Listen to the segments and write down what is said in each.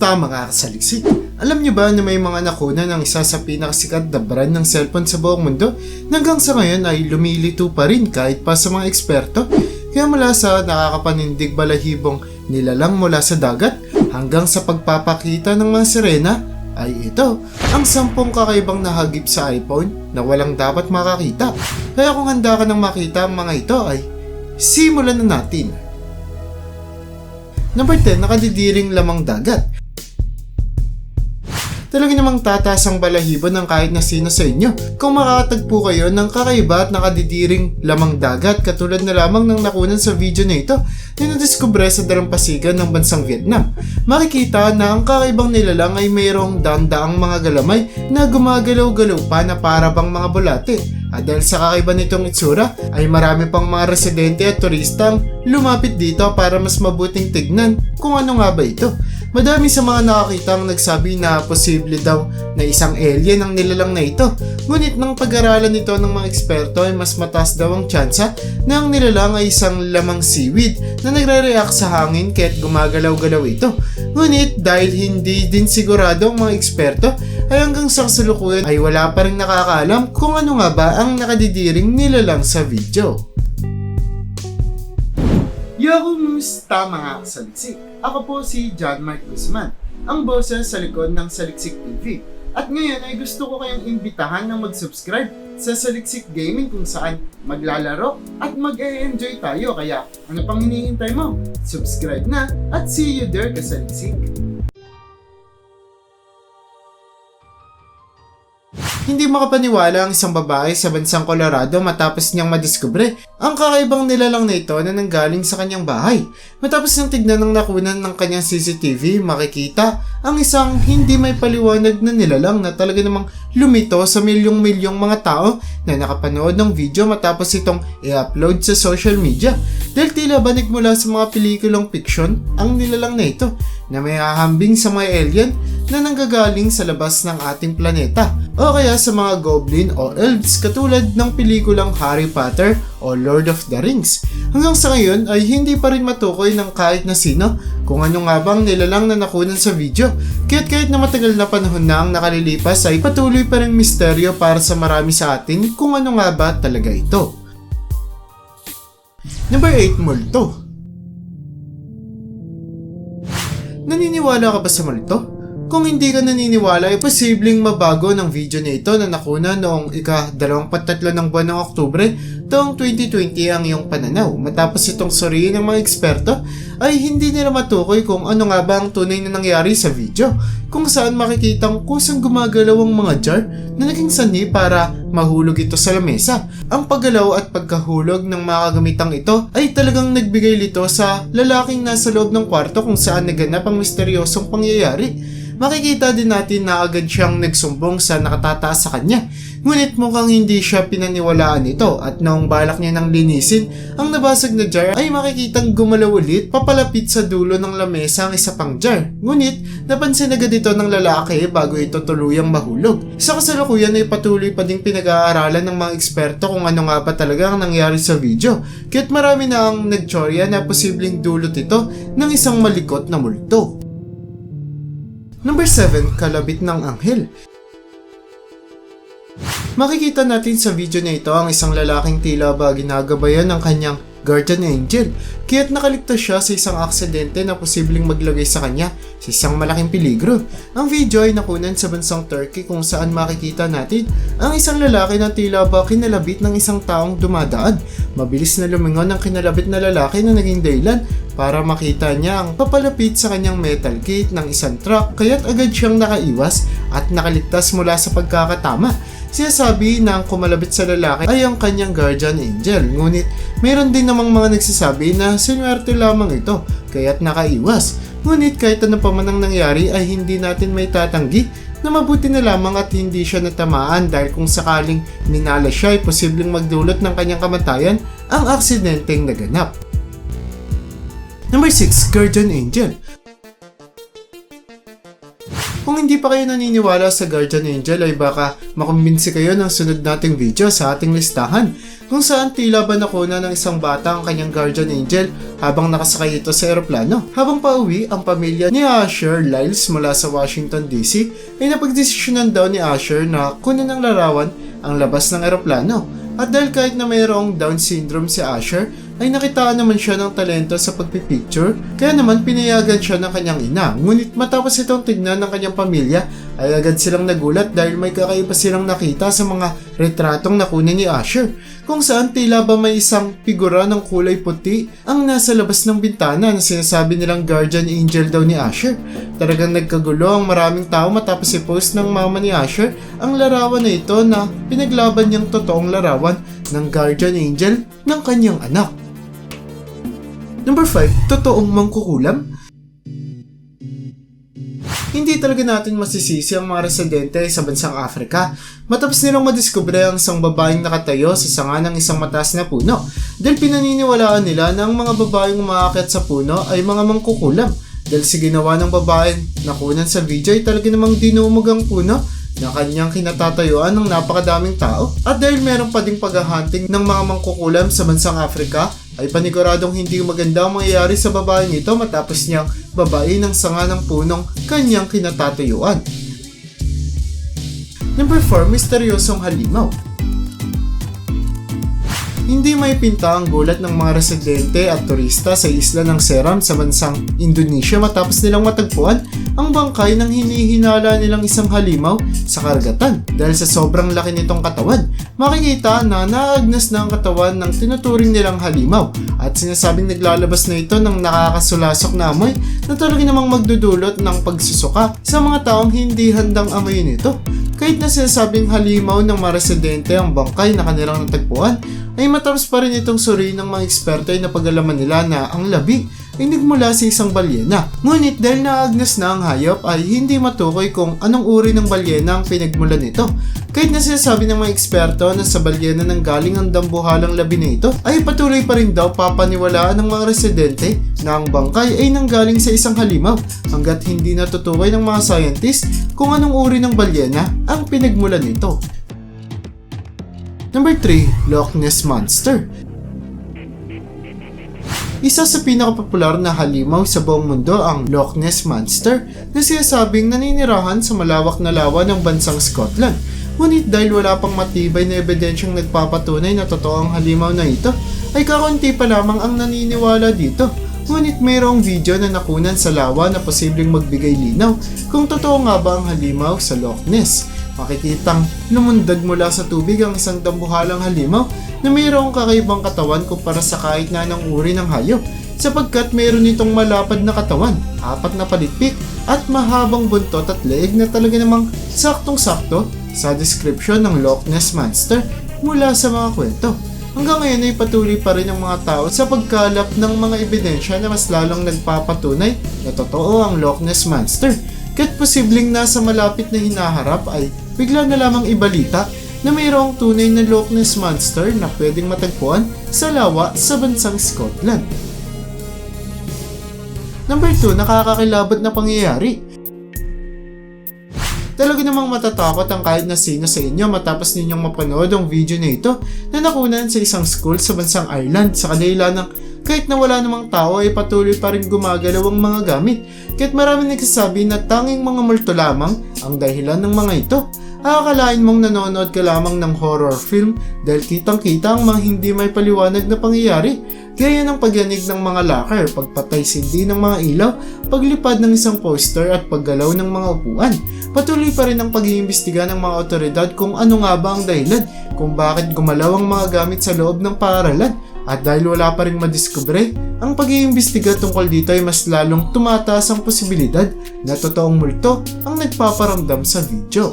Kumusta mga kasaliksik? Alam niyo ba na may mga nakuna ng isa sa pinakasikat na brand ng cellphone sa buong mundo? Hanggang sa ngayon ay lumilito pa rin kahit pa sa mga eksperto. Kaya mula sa nakakapanindig balahibong nilalang mula sa dagat hanggang sa pagpapakita ng mga sirena ay ito ang sampung kakaibang nahagip sa iPhone na walang dapat makakita. Kaya kung handa ka nang makita ang mga ito ay simulan na natin. Number 10, nakadidiring lamang dagat. Talaga namang tataas ang balahibo ng kahit na sino sa inyo kung makakatagpo kayo ng kakaiba at nakadidiring lamang dagat katulad na lamang ng nakunan sa video na ito na nadiskubre sa dalampasigan ng bansang Vietnam. Makikita na ang kakaibang nilalang ay mayroong dandaang mga galamay na gumagalaw-galaw pa na para bang mga bulate. At dahil sa kakaiba nitong itsura, ay marami pang mga residente at turista ang lumapit dito para mas mabuting tignan kung ano nga ba ito. Madami sa mga nakakita ang nagsabi na posible daw na isang alien ang nilalang na ito. Ngunit nang pag-aralan nito ng mga eksperto ay mas mataas daw ang tsansa na ang nilalang ay isang lamang seaweed na nagre-react sa hangin kaya't gumagalaw-galaw ito. Ngunit dahil hindi din sigurado ang mga eksperto ay hanggang sa kasalukuyan ay wala pa rin nakakaalam kung ano nga ba ang nakadidiring nilalang sa video. Yo, kumusta mga kasaliksik? Ako po si John Mark Guzman, ang boses sa likod ng Saliksik TV. At ngayon ay gusto ko kayong imbitahan na mag-subscribe sa Saliksik Gaming kung saan maglalaro at mag-e-enjoy tayo. Kaya ano pang hinihintay mo? Subscribe na at see you there kasaliksik! Hindi makapaniwala ang isang babae sa bansang Colorado matapos niyang madiskubre ang kakaibang nilalang na ito na nanggaling sa kanyang bahay. Matapos nang tignan ng nakunan ng kanyang CCTV, makikita ang isang hindi may paliwanag na nilalang na talaga namang lumito sa milyong-milyong mga tao na nakapanood ng video matapos itong i-upload sa social media. Dahil tila banig mula sa mga pelikulang fiction ang nilalang na ito na may hahambing sa mga alien na nanggagaling sa labas ng ating planeta o kaya sa mga goblin o elves katulad ng pelikulang Harry Potter o Lord of the Rings. Hanggang sa ngayon ay hindi pa rin matukoy ng kahit na sino kung ano nga bang nilalang na nakunan sa video. Kaya't kahit na matagal na panahon na ang nakalilipas ay patuloy pa rin misteryo para sa marami sa atin kung ano nga ba talaga ito. Number 8, multo. Naniniwala ka ba sa multo? Kung hindi ka naniniwala, ay posibleng mabago ng video na ito na nakuna noong ika-23 ng buwan ng Oktubre taong 2020 ang iyong pananaw. Matapos itong suriin ng mga eksperto, ay hindi nila matukoy kung ano nga ba ang tunay na nangyari sa video, kung saan makikitang kusang gumagalaw ang mga jar na naging sanhi para mahulog ito sa lamesa. Ang paggalaw at pagkahulog ng mga kagamitang ito ay talagang nagbigay lito sa lalaking nasa loob ng kwarto kung saan naganap ang misteryosong pangyayari makikita din natin na agad siyang nagsumbong sa nakatataas sa kanya. Ngunit mukhang hindi siya pinaniwalaan ito at noong balak niya nang linisin, ang nabasag na jar ay makikitang gumalaw ulit papalapit sa dulo ng lamesa ang isa pang jar. Ngunit napansin agad ito ng lalaki bago ito tuluyang mahulog. Sa kasalukuyan ay patuloy pa ding pinag-aaralan ng mga eksperto kung ano nga ba talaga ang nangyari sa video. Kaya't marami na ang nagtsorya na posibleng dulot ito ng isang malikot na multo. Number 7, kalabit ng anghel. Makikita natin sa video na ito ang isang lalaking tila ba ginagabayan ng kanyang guardian angel. Kaya't nakaligtas siya sa isang aksidente na posibleng maglagay sa kanya sa isang malaking peligro. Ang video ay nakunan sa bansang Turkey kung saan makikita natin ang isang lalaki na tila ba kinalabit ng isang taong dumadaan. Mabilis na lumingon ang kinalabit na lalaki na naging dahilan para makita niya ang papalapit sa kanyang metal gate ng isang truck kaya't agad siyang nakaiwas at nakaligtas mula sa pagkakatama. Sinasabi na ang kumalabit sa lalaki ay ang kanyang guardian angel. Ngunit mayroon din namang mga nagsasabi na sinwerte lamang ito kaya't nakaiwas. Ngunit kahit ano pa ang nangyari ay hindi natin may tatanggi na mabuti na lamang at hindi siya natamaan dahil kung sakaling minala siya ay posibleng magdulot ng kanyang kamatayan ang aksidenteng naganap. Number 6, Guardian Angel. Kung hindi pa kayo naniniwala sa Guardian Angel ay baka makumbinsi kayo ng sunod nating video sa ating listahan. kung saan tila ba nakuna ng isang bata ang kanyang guardian angel habang nakasakay ito sa eroplano. Habang pauwi, ang pamilya ni Asher Lyles mula sa Washington DC ay napagdesisyonan daw ni Asher na kunin ng larawan ang labas ng eroplano. At dahil kahit na mayroong Down syndrome si Asher, ay nakitaan naman siya ng talento sa pagpipicture, kaya naman pinayagan siya ng kanyang ina. Ngunit matapos itong tignan ng kanyang pamilya, ay agad silang nagulat dahil may kakaiba silang nakita sa mga retratong nakunin ni Asher, kung saan tila ba may isang figura ng kulay puti ang nasa labas ng bintana na sinasabi nilang guardian angel daw ni Asher. Talagang nagkagulo ang maraming tao matapos i-post ng mama ni Asher ang larawan na ito na pinaglaban niyang totoong larawan ng guardian angel ng kanyang anak. Number 5, totoong mangkukulam. Hindi talaga natin masisisi ang mga residente sa bansang Afrika matapos nilang madiskubre ang isang babaeng nakatayo sa sanga ng isang mataas na puno dahil pinaniniwalaan nila na ang mga babaeng umaakyat sa puno ay mga mangkukulam dahil sa ginawa ng babaeng nakunan sa video ay talaga namang dinumog ang puno na kanyang kinatatayuan ng napakadaming tao. At dahil meron pa ding paghahunting ng mga mangkukulam sa bansang Afrika, ay paniguradong hindi maganda ang mangyayari sa babaeng ito matapos niyang babae ng sanga ng punong kanyang kinatatayuan. Number 4, Misteryosong Halimaw hindi may pinta ang gulat ng mga residente at turista sa isla ng Seram sa bansang Indonesia matapos nilang matagpuan ang bangkay ng hinihinala nilang isang halimaw sa karagatan. Dahil sa sobrang laki nitong katawan, makikita na naagnas na ang katawan ng tinuturing nilang halimaw at sinasabing naglalabas na ito ng nakakasulasok na amoy na talaga namang magdudulot ng pagsusuka sa mga taong hindi handang amoyin ito. Kahit na sinasabing halimaw ng mga residente ang bangkay na kanilang natagpuan, ay matapos pa rin itong suri ng mga eksperto ay napagalaman nila na ang labi ay nagmula sa isang balyena. Ngunit dahil naagnas na ang hayop ay hindi matukoy kung anong uri ng balyena ang pinagmulan nito. Kahit na sinasabi ng mga eksperto na sa balyena nang galing ang dambuhalang labi na ito, ay patuloy pa rin daw papaniwalaan ng mga residente na ang bangkay ay nanggaling sa isang halimaw hanggat hindi natutukoy ng mga scientist kung anong uri ng balyena ang pinagmulan nito. Number 3, Loch Ness Monster. Isa sa pinakapopular na halimaw sa buong mundo ang Loch Ness Monster na sinasabing naninirahan sa malawak na lawa ng bansang Scotland. Ngunit dahil wala pang matibay na ebidensyang nagpapatunay na totoo ang halimaw na ito, ay kakunti pa lamang ang naniniwala dito. Ngunit mayroong video na nakunan sa lawa na posibleng magbigay linaw kung totoo nga ba ang halimaw sa Loch Ness. Makikitang lumundag mula sa tubig ang isang dambuhalang halimaw na mayroong kakaibang katawan kumpara sa kahit na anong uri ng hayop sapagkat mayroon itong malapad na katawan, apat na palitpik at mahabang buntot at leeg na talaga namang saktong-sakto sa description ng Loch Ness Monster mula sa mga kwento. Hanggang ngayon ay patuloy pa rin ang mga tao sa pagkalap ng mga ebidensya na mas lalong nagpapatunay na totoo ang Loch Ness Monster. Kahit posibleng nasa malapit na hinaharap ay bigla na lamang ibalita na mayroong tunay na Loch Ness Monster na pwedeng matagpuan sa lawa sa bansang Scotland. Number 2, nakakakilabot na pangyayari. Talaga namang matatakot ang kahit na sino sa inyo matapos ninyong mapanood ang video na ito na nakunan sa isang school sa bansang Ireland sa kanila ng kahit na wala namang tao ay patuloy pa rin gumagalaw ang mga gamit kahit marami nagsasabi na tanging mga multo lamang ang dahilan ng mga ito. Akakalain mong nanonood ka lamang ng horror film dahil kitang-kita ang mga hindi may paliwanag na pangyayari gaya ng pagyanig ng mga locker, pagpatay sindi ng mga ilaw, paglipad ng isang poster at paggalaw ng mga upuan. Patuloy pa rin ang pag-iimbestiga ng mga otoridad kung ano nga ba ang dahilan kung bakit gumalaw ang mga gamit sa loob ng paaralan at dahil wala pa rin madiskubre, ang pag-iimbestiga tungkol dito ay mas lalong tumataas ang posibilidad na totoong multo ang nagpaparamdam sa video.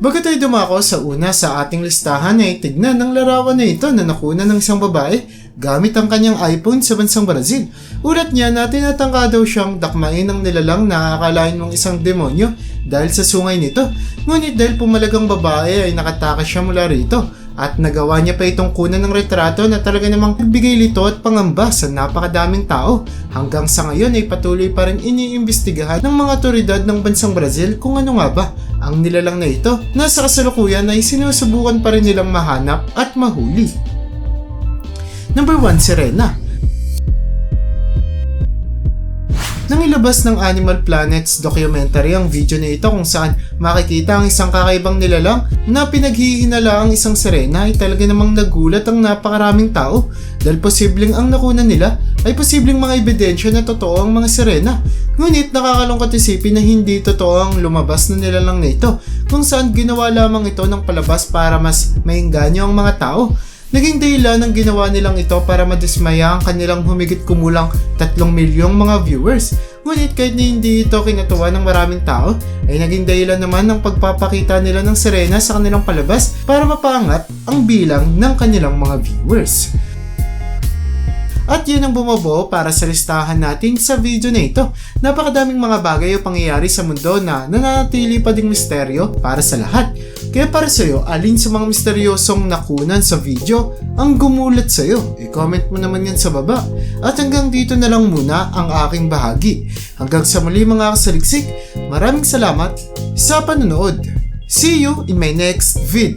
Bago tayo dumako sa una sa ating listahan ay tignan ng larawan na ito na nakuna ng isang babae gamit ang kanyang iPhone sa bansang Brazil. Ulat niya na tinatangka daw siyang dakmain ng nilalang na akalain mong isang demonyo dahil sa sungay nito. Ngunit dahil pumalagang babae ay nakatakas siya mula rito At nagawa niya pa itong kunan ng retrato na talaga namang nagbigay lito at pangamba sa napakadaming tao. Hanggang sa ngayon ay patuloy pa rin iniimbestigahan ng mga otoridad ng bansang Brazil kung ano nga ba ang nilalang na ito na sa kasalukuyan ay sinusubukan pa rin nilang mahanap at mahuli. Number 1, Serena. Nang ilabas ng Animal Planet's documentary ang video na ito kung saan makikita ang isang kakaibang nilalang na pinaghihinala ang isang sirena ay talaga namang nagulat ang napakaraming tao dahil posibleng ang nakunan nila ay posibleng mga ebidensya na totoo ang mga sirena. Ngunit nakakalungkot isipin na hindi totoo ang lumabas na nilalang na ito kung saan ginawa lamang ito ng palabas para mas maingganyo ang mga tao. Naging dahilan ng ginawa nilang ito para madismaya ang kanilang humigit kumulang 3 milyong mga viewers. Ngunit kahit na hindi ito kinatuwa ng maraming tao, ay naging dahilan naman ng pagpapakita nila ng Serena sa kanilang palabas para mapangat ang bilang ng kanilang mga viewers. At yun ang bumubuo para sa listahan natin sa video na ito. Napakadaming mga bagay o pangyayari sa mundo na nananatili pa ding misteryo para sa lahat. Kaya para sa'yo, alin sa mga misteryosong nakunan sa video ang gumulat sa'yo? I-comment mo naman yan sa baba. At hanggang dito na lang muna ang aking bahagi. Hanggang sa muli mga kasaliksik, maraming salamat sa panonood. See you in my next vid.